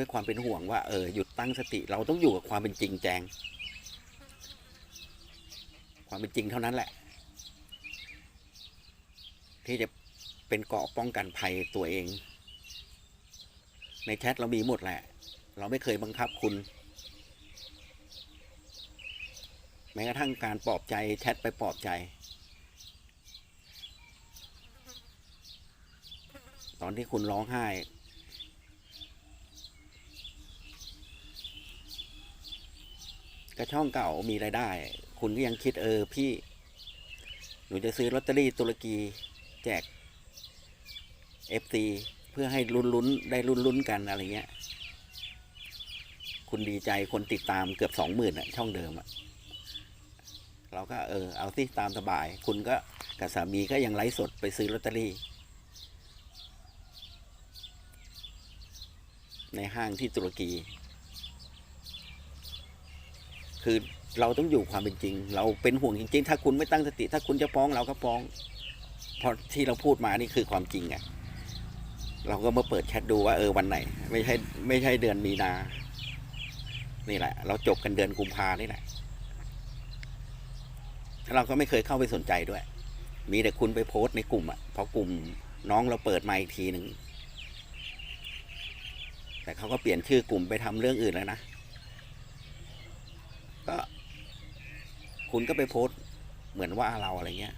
ด้วยความเป็นห่วงว่าเออหยุดตั้งสติ เราต้องอยู่กับความเป็นจริงแจง ความเป็นจริงเท่านั้นแหละ ที่จะเป็นเกราะป้องกันภัยตัวเอง ในแชทเรามีหมดแหละ เราไม่เคยบังคับคุณแม้กระทั่งการปลอบใจแชทไปปลอบใจ ตอนที่คุณร้องไห้ ก็ช่องเก่ามีรายได้ คุณก็ยังคิดเออพี่ หนูจะซื้อลอตเตอรี่ตุรกีแจก FT เพื่อให้ลุ้นลุ้นได้ลุ้นลุ้นกันอะไรเงี้ย คุณดีใจคนติดตามเกือบสองหมื่นอะช่องเดิมอะเราก็เออเอาสิตามสบาย คุณก็กับสามีก็ยังไลฟ์สดไปซื้อลอตเตอรี่ ในห้างที่ตุรกี คือเราต้องอยู่ความเป็นจริง เราเป็นห่วงจริง ๆ ถ้าคุณไม่ตั้งสติ ถ้าคุณจะฟ้องเราก็ฟ้องเพราะที่เราพูดมานี่คือความจริงไงเราก็มาเปิดแชทดูว่าเออวันไหน ไม่ใช่ไม่ใช่เดือนมีนา นี่แหละ เราจบกันเดือนกุมภานี่แหละเราก็ไม่เคยเข้าไปสนใจด้วย มีแต่คุณไปโพสต์ในกลุ่มอะพอกลุ่มน้องเราเปิดมาอีกทีหนึ่งแต่เขาก็เปลี่ยนชื่อกลุ่มไปทำเรื่องอื่นแล้วนะ ก็ คุณก็ไปโพสเหมือนว่าเราอะไรเงี้ย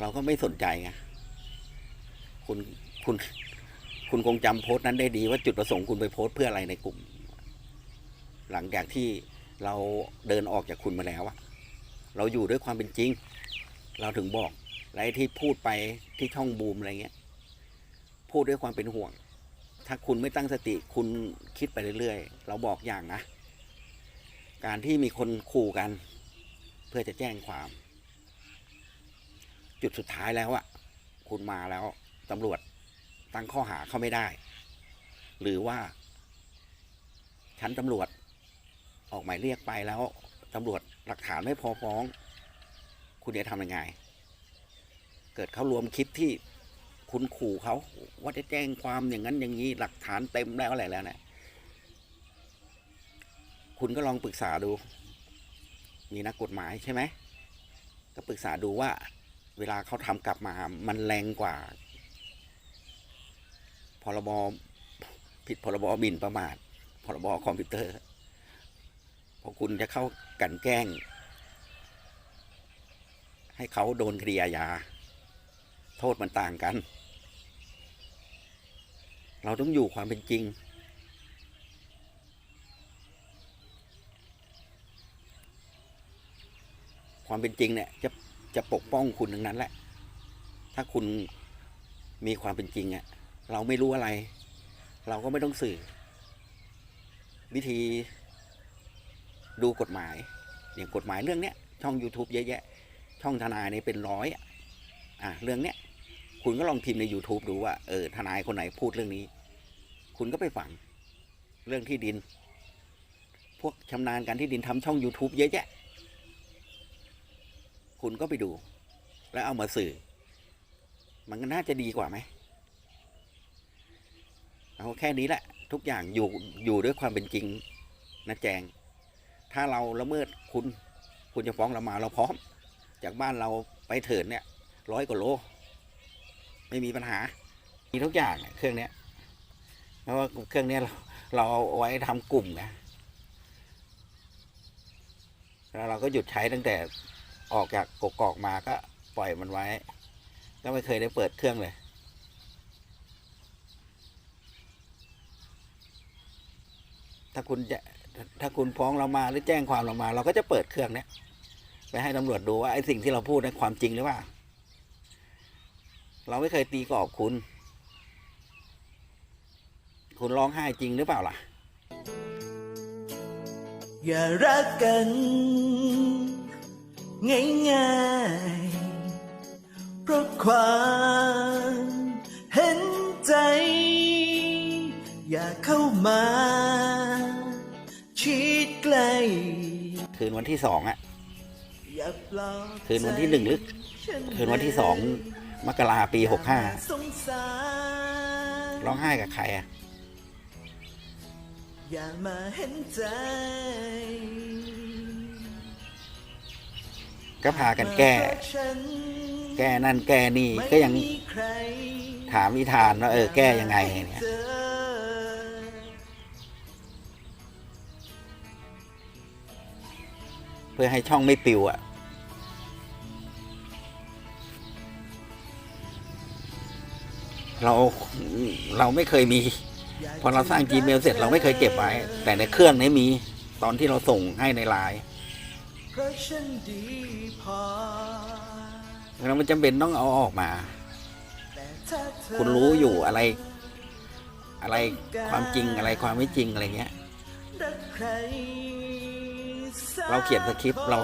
เราก็ไม่สนใจไงคุณคุณ คุณคงจำโพสต์นั้นได้ดีว่าจุดประสงค์คุณไปโพสต์เพื่ออะไรในกลุ่ม หลังจากที่เราเดินออกจากคุณมาแล้วอะเราอยู่ด้วยความเป็นจริง เราถึงบอกและไอ้ที่พูดไปที่ช่องบูมอะไรเงี้ย พูดด้วยความเป็นห่วง ถ้าคุณไม่ตั้งสติคุณคิดไปเรื่อยๆ เราบอกอย่างนะ การที่มีคนขู่กัน เพื่อจะแจ้งความ จุดสุดท้ายแล้วอะคุณมาแล้วตำรวจตั้งข้อหาเขาไม่ได้ หรือว่า ชั้นตำรวจ ออกหมายเรียกไปแล้วตำรวจหลักฐานไม่พอฟ้อง คุณจะทำยังไง เกิดเขารวมคลิปที่คุณขู่เขาว่าจะแจ้งความอย่างนั้นอย่างนี้หลักฐานเต็มแล้วอะไรแล้วเนี่ย คุณก็ลองปรึกษาดู มีนักกฎหมายใช่ไหม ก็ปรึกษาดูว่า เวลาเขาทำกลับมา มันแรงกว่า พรบ ผิดพรบหมิ่นประมาท พรบคอมพิวเตอร์เพราะคุณจะเข้ากันแกล้ง ให้เขาโดนคดีอาญา โทษมันต่างกัน เราต้องอยู่ความเป็นจริง ความเป็นจริงเนี่ยจะจะปกป้องคุณทั้งนั้นแหละ ถ้าคุณมีความเป็นจริงอะเราไม่รู้อะไร เราก็ไม่ต้องสื่อ วิธีดูกฎหมายอย่างกฎหมายเรื่องเนี้ยช่อง YouTube เยอะแยะ ช่องทนายเนี่ยเป็นร้อยอะอะเรื่องเนี้ยคุณก็ลองพิมพ์ใน YouTube ดูว่าเออทนายคนไหนพูดเรื่องนี้ คุณก็ไปฟังเรื่องที่ดิน พวกชำนาญการที่ดินทำช่อง YouTube เยอะแยะ คุณก็ไปดู แล้วเอามาสื่อ มันก็น่าจะดีกว่าไหมเอาแค่นี้แหละ ทุกอย่างอยู่อยู่ด้วยความเป็นจริงนะแจง ถ้าเราละเมิดคุณ คุณจะฟ้องเรามาเราพร้อม จากบ้านเราไปเถินเนี่ยร้อยกว่าโล ไม่มีปัญหา มีทุกอย่างเครื่องเนี้ยเพราะว่าเครื่องเนี้ยเราเราเอาไว้ทำกลุ่มนะแล้วเราก็หยุดใช้ตั้งแต่ ออกจากกกอกมาก็ปล่อยมันไว้ ก็ไม่เคยได้เปิดเครื่องเลยถ้าคุณจะถ้าคุณฟ้องเรามาหรือแจ้งความเรามา เราก็จะเปิดเครื่องเนี้ยไปให้ตำรวจดูว่าไอ้สิ่งที่เราพูดนั้นความจริงหรือเปล่า เราไม่เคยตีกรอบคุณ คุณร้องไห้จริงหรือเปล่าล่ะ อย่ารักกัน ง่ายๆ เพราะความเห็นใจ อย่าเข้ามาชิดใกล้คืนวันที่สองอะอย่าปลอบคืนวันที่หนึ่งหรือใจคืนวันที่สองมกราปีหกห้าสงสารร้องไห้กับใครอะอย่ามาเห็นใจ ก็พากันแก้ แก้นั่นแก้นี่ก็ยังถามนิทานว่าเออแก้ยังไงเนี่ยเจอเพื่อให้ช่องไม่ปิวอะ่ะเราเราไม่เคยมี พอเราสร้าง Gmail เสร็จเราไม่เคยเก็บไว้ แต่ในเครื่องนี้มีตอนที่เราส่งให้ในไลน์ เพราะฉันดีพอแล้วมันจำเป็นต้องเอาออกมา แต่ถ้าเธอคุณรู้อยู่อะไร อะไรความจริงอะไรความไม่จริงอะไรเงี้ย รักใครสักเราเขียนสคริปต์เรา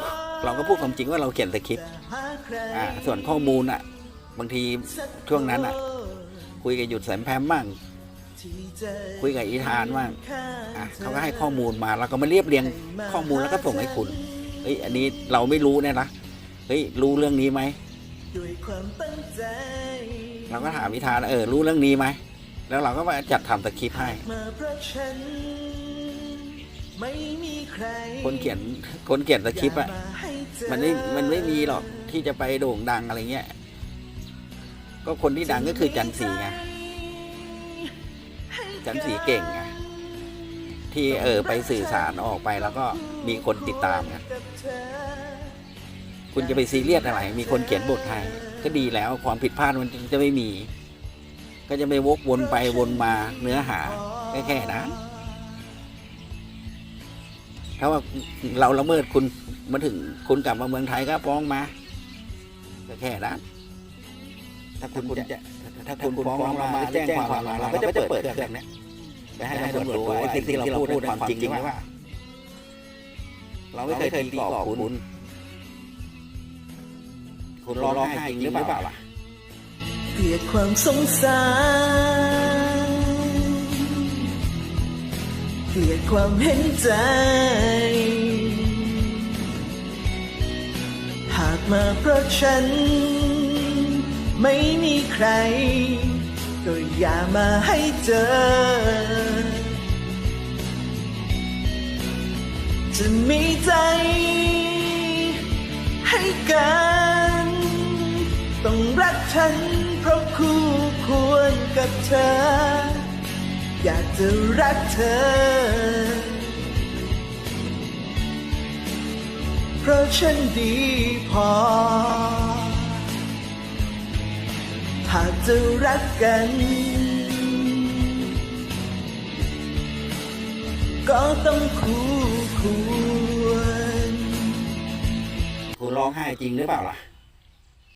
เราก็พูดความจริงว่าเราเขียนสคริปต์แต่หาใครอ่าส่วนข้อมูลอะ บางทีช่วงนั้นน่ะ คุยกับหยุดแสมแพมบ้างที่จะคุยกับอีธานบ้างอะเขาก็ให้ข้อมูลมาเราก็มาเรียบเรียงข้อมูลแล้วก็ส่งให้คุณ เฮ้ยอันนี้เราไม่รู้เนี่ยนะเฮ้ยรู้เรื่องนี้ไหมด้วยความตั้งใจเราก็ถามวิธานเออรู้เรื่องนี้ไหมแล้วเราก็มาจัดทำสคริปให้คนเขียนคนเขียนสคริปอะมันไม่มันไม่มีหรอกที่จะไปโด่งดังอะไรเงี้ยก็คนที่ดังก็คือจันสีไงจันสีเก่งไงที่เออไปสื่อสารออกไปแล้วก็มีคนติดตามไง คุณจะไปซีเรียสอะไร มีคนเขียนบทให้ก็ดีแล้วความผิดพลาดมันจะไม่มี ก็จะไม่วกวนไปวนมาเนื้อหาแค่แค่นั้นถ้าว่าเราละเมิดคุณมาถึงคุณกลับมาเมืองไทยก็ฟ้องมาก็แค่นั้นถ้าคุณจะถ้าคุณฟ้องเรามาหรือแจ้งความมาเราก็จะเปิดเครื่องเนี้ยไปให้ตำรวจดูว่าไอ้สิ่งที่เราพูดเป็นความจริงหรือเปล่า เราไม่เคยตีกรอบคุณ คุณร้องไห้จริงหรือเปล่าล่ะเกลียดความสงสารเกลียดความเห็นใจ หากมาเพราะฉัน ไม่มีใคร ก็อย่ามาให้เจอ จะมีใจให้กัน ฉันเพราะคู่ควรกับเธอ อยากจะรักเธอ เพราะฉันดีพอหากจะรักกัน ก็ต้องคู่ควรคุณร้องไห้จริงหรือเปล่าล่ะ